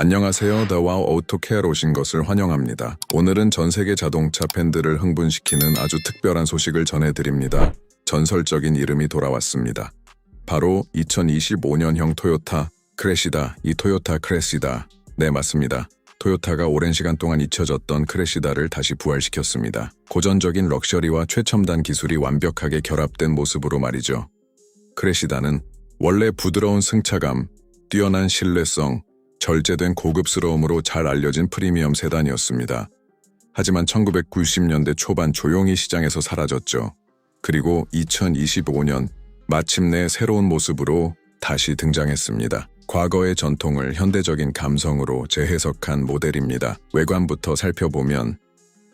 안녕하세요. Wow Autocare에 오신 것을 환영합니다. 오늘은 전 세계 자동차 팬들을 흥분시키는 아주 특별한 소식을 전해드립니다. 전설적인 이름이 돌아왔습니다. 바로 2025년형 토요타 크레시다, 이 토요타 크레시다. 네, 맞습니다. 토요타가 오랜 시간 동안 잊혀졌던 크레시다를 다시 부활시켰습니다. 고전적인 럭셔리와 최첨단 기술이 완벽하게 결합된 모습으로 말이죠. 크레시다는 원래 부드러운 승차감, 뛰어난 신뢰성, 절제된 고급스러움으로 잘 알려진 프리미엄 세단이었습니다. 하지만 1990년대 초반 조용히 시장에서 사라졌죠. 그리고 2025년 마침내 새로운 모습으로 다시 등장했습니다. 과거의 전통을 현대적인 감성으로 재해석한 모델입니다. 외관부터 살펴보면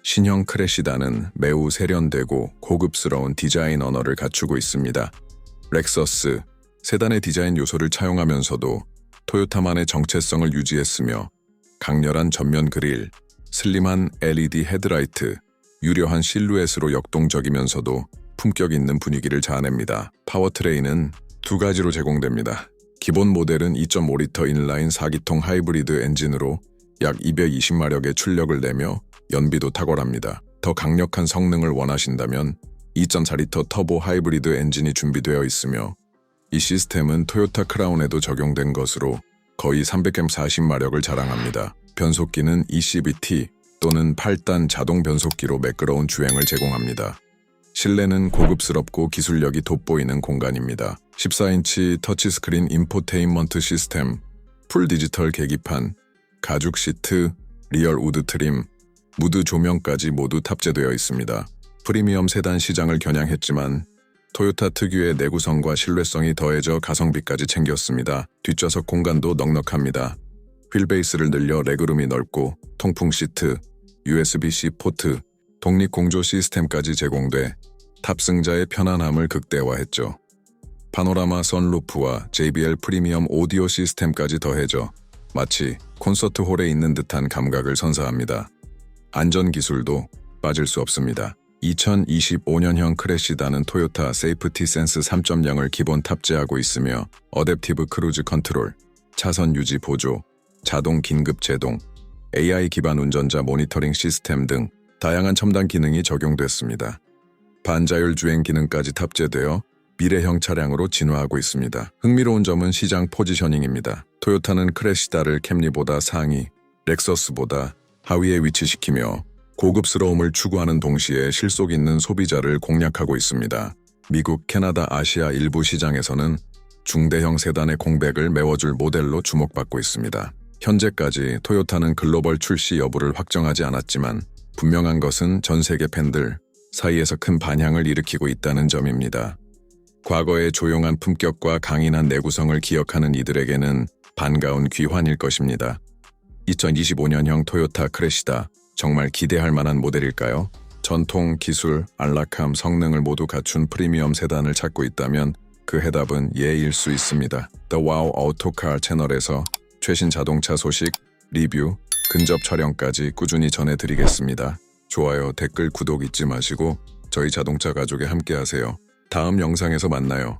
신형 크레시다는 매우 세련되고 고급스러운 디자인 언어를 갖추고 있습니다. 렉서스, 세단의 디자인 요소를 차용하면서도 토요타만의 정체성을 유지했으며 강렬한 전면 그릴, 슬림한 LED 헤드라이트, 유려한 실루엣으로 역동적이면서도 품격 있는 분위기를 자아냅니다. 파워트레인은 두 가지로 제공됩니다. 기본 모델은 2.5리터 인라인 4기통 하이브리드 엔진으로 약 220마력의 출력을 내며 연비도 탁월합니다. 더 강력한 성능을 원하신다면 2.4리터 터보 하이브리드 엔진이 준비되어 있으며 이 시스템은 토요타 크라운에도 적용된 것으로 거의 340마력을 자랑합니다. 변속기는 ECVT 또는 8단 자동 변속기로 매끄러운 주행을 제공합니다. 실내는 고급스럽고 기술력이 돋보이는 공간입니다. 14인치 터치스크린 인포테인먼트 시스템, 풀 디지털 계기판, 가죽 시트, 리얼 우드 트림, 무드 조명까지 모두 탑재되어 있습니다. 프리미엄 세단 시장을 겨냥했지만 토요타 특유의 내구성과 신뢰성이 더해져 가성비까지 챙겼습니다. 뒷좌석 공간도 넉넉합니다. 휠베이스를 늘려 레그룸이 넓고 통풍 시트, USB-C 포트, 독립 공조 시스템까지 제공돼 탑승자의 편안함을 극대화했죠. 파노라마 선루프와 JBL 프리미엄 오디오 시스템까지 더해져 마치 콘서트 홀에 있는 듯한 감각을 선사합니다. 안전 기술도 빠질 수 없습니다. 2025년형 크래시다는 토요타 세이프티 센스 3.0을 기본 탑재하고 있으며 어댑티브 크루즈 컨트롤, 차선 유지 보조, 자동 긴급 제동, AI 기반 운전자 모니터링 시스템 등 다양한 첨단 기능이 적용됐습니다. 반자율 주행 기능까지 탑재되어 미래형 차량으로 진화하고 있습니다. 흥미로운 점은 시장 포지셔닝입니다. 토요타는 크레시다를 캠리보다 상위, 렉서스보다 하위에 위치시키며 고급스러움을 추구하는 동시에 실속 있는 소비자를 공략하고 있습니다. 미국, 캐나다, 아시아 일부 시장에서는 중대형 세단의 공백을 메워줄 모델로 주목받고 있습니다. 현재까지 토요타는 글로벌 출시 여부를 확정하지 않았지만 분명한 것은 전 세계 팬들 사이에서 큰 반향을 일으키고 있다는 점입니다. 과거의 조용한 품격과 강인한 내구성을 기억하는 이들에게는 반가운 귀환일 것입니다. 2025년형 토요타 크래시다 정말 기대할 만한 모델일까요? 전통, 기술, 안락함, 성능을 모두 갖춘 프리미엄 세단을 찾고 있다면 그 해답은 예일 수 있습니다. The Wow Autocar 채널에서 최신 자동차 소식, 리뷰, 근접 촬영까지 꾸준히 전해드리겠습니다. 좋아요, 댓글, 구독 잊지 마시고 저희 자동차 가족에 함께하세요. 다음 영상에서 만나요.